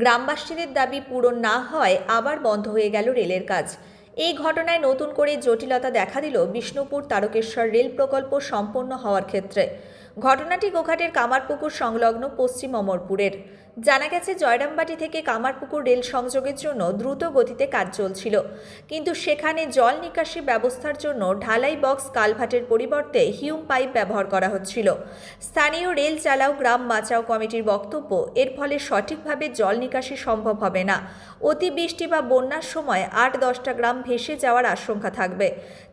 গ্রামবাসীদের দাবি পূরণ না হয়, আবার বন্ধ হয়ে গেল রেলের কাজ। এই ঘটনায় নতুন করে জটিলতা দেখা দিল বিষ্ণুপুর তারকেশ্বর রেল প্রকল্প সম্পন্ন হওয়ার ক্ষেত্রে। ঘটনাটি গোঘাটের কামারপুকুর সংলগ্ন পশ্চিম অমরপুরের। জানা গেছে, জয়রামবাটি থেকে কামারপুকুর রেল সংযোগের জন্য দ্রুত গতিতে কাজ চলছিল। কিন্তু সেখানে জল নিকাশি ব্যবস্থার জন্য ঢালাই বক্স কালভার্টের পরিবর্তে হিউম পাইপ ব্যবহার করা হচ্ছিল। স্থানীয় রেল চালাও, গ্রাম বাঁচাও কমিটির বক্তব্য, এর ফলে সঠিকভাবে জল নিকাশি সম্ভব হবে না। অতিবৃষ্টি বা বন্যার সময় আট দশটা গ্রাম ভেসে যাওয়ার আশঙ্কা থাকবে।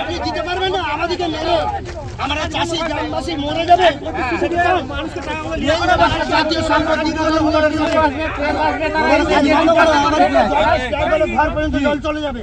আপনি দিতে পারবেন না আমাদেরকে মেরে। আমরা চাষি গ্রামবাসী মরে যাবে। জাতীয় সম্পদ ঘর পর্যন্ত জল চলে যাবে।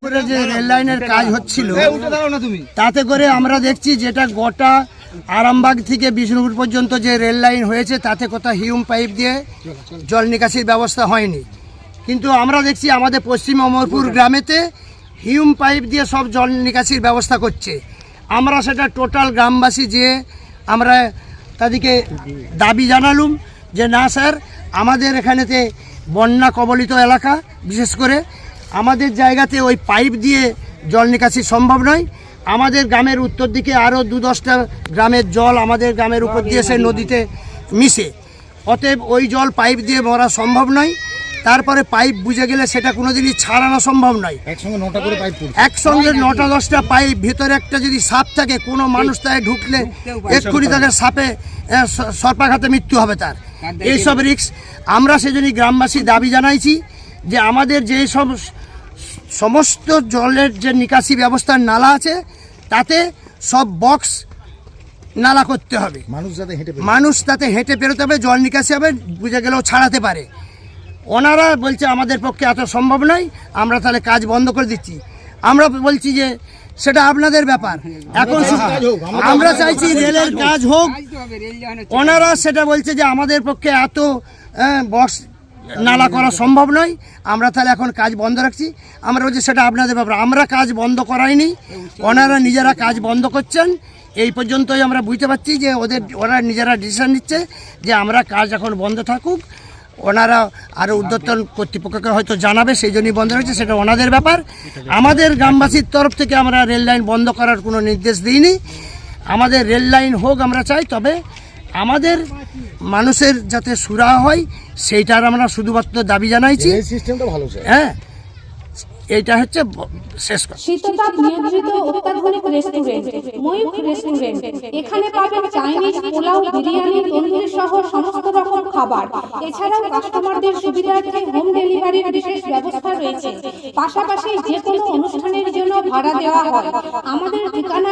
করে যে রেল লাইনের কাজ হচ্ছিল তাতে করে আমরা দেখছি যেটা গোটা আরামবাগ থেকে বিষ্ণুপুর পর্যন্ত যে রেল লাইন হয়েছে তাতে কোথাও হিউম পাইপ দিয়ে জল নিকাশির ব্যবস্থা হয়নি। কিন্তু আমরা দেখছি আমাদের পশ্চিম অমরপুর গ্রামেতে হিউম পাইপ দিয়ে সব জল নিকাশির ব্যবস্থা করছে। আমরা সেটা টোটাল গ্রামবাসী যে আমরা তাদেরকে দাবি জানালুম যে না স্যার আমাদের এখানেতে বন্যা কবলিত এলাকা বিশেষ করে আমাদের জায়গাতে ওই পাইপ দিয়ে জল নিকাশি সম্ভব নয়। আমাদের গ্রামের উত্তর দিকে আরও দু দশটা গ্রামের জল আমাদের গ্রামের উপর দিয়ে সে নদীতে মিশে। অতএব ওই জল পাইপ দিয়ে মরা সম্ভব নয়। তারপরে পাইপ বুঝে গেলে সেটা কোনোদিনই ছাড়ানো সম্ভব নয়। একসঙ্গে নটা করে পাইপ একসঙ্গে নটা দশটা পাইপ ভিতরে একটা যদি সাপ থাকে কোনো মানুষ তাই ঢুকলে এক্ষুনি তাকে সাপে সর্পাঘাতে মৃত্যু হবে তার। এইসব রিক্স আমরা সেজন্যই গ্রামবাসী দাবি জানাইছি যে আমাদের যেই সব সমস্ত জলের যে নিকাশি ব্যবস্থার নালা আছে তাতে সব বক্স নালা করতে হবে। মানুষ যাতে হেঁটে মানুষ তাতে হেঁটে পেরোতে হবে জল নিকাশি হবে বুঝে গেলেও ছাড়াতে পারে। ওনারা বলছে আমাদের পক্ষে এত সম্ভব নয় আমরা তাহলে কাজ বন্ধ করে দিচ্ছি। আমরা বলছি যে সেটা আপনাদের ব্যাপার। এখন আমরা চাইছি রেলের কাজ হোক। ওনারা সেটা বলছে যে আমাদের পক্ষে এত বক্স নালা করা সম্ভব নয়। আমরা তাহলে এখন কাজ বন্ধ রাখছি। আমরা বলছি সেটা আপনাদের ব্যাপার। আমরা কাজ বন্ধ করাইনি। ওনারা নিজেরা কাজ বন্ধ করছেন। এই পর্যন্তই আমরা বুঝতে পারছি যে ওদের ওরা নিজেরা ডিসিশন নিচ্ছে যে আমরা কাজ এখন বন্ধ থাকুক। ওনারা আরও উদ্যতন কর্তৃপক্ষকে হয়তো জানাবে, সেই জন্যই বন্ধ রয়েছে। সেটা ওনাদের ব্যাপার। আমাদের গ্রামবাসীর তরফ থেকে আমরা রেল লাইন বন্ধ করার কোনো নির্দেশ দিইনি। আমাদের রেল লাইন হোক আমরা চাই, তবে আমাদের মানুষের যাতে সুরা হয় সেইটার আমরা শুধুমাত্র দাবি জানাইছি। সিস্টেমটা ভালো হ্যাঁ এইটা হচ্ছে শেষ কথা। শীততাপ নিয়ন্ত্রিত অত্যাধুনিক রেস্টুরেন্ট ময়ূখ রেস্টুরেন্ট এখানে পাবেন চাইনিজ পোলাও বিরিয়ানি তন্দুরি সহ সমস্ত রকম খাবার। এছাড়াও কাস্টমারদের সুবিধার্থে হোম ডেলিভারির বিশেষ ব্যবস্থা রয়েছে। পাশাপাশি যে কোনো অনুষ্ঠানের জন্য ভাড়া দেওয়া হয়। আমাদের ঠিকানা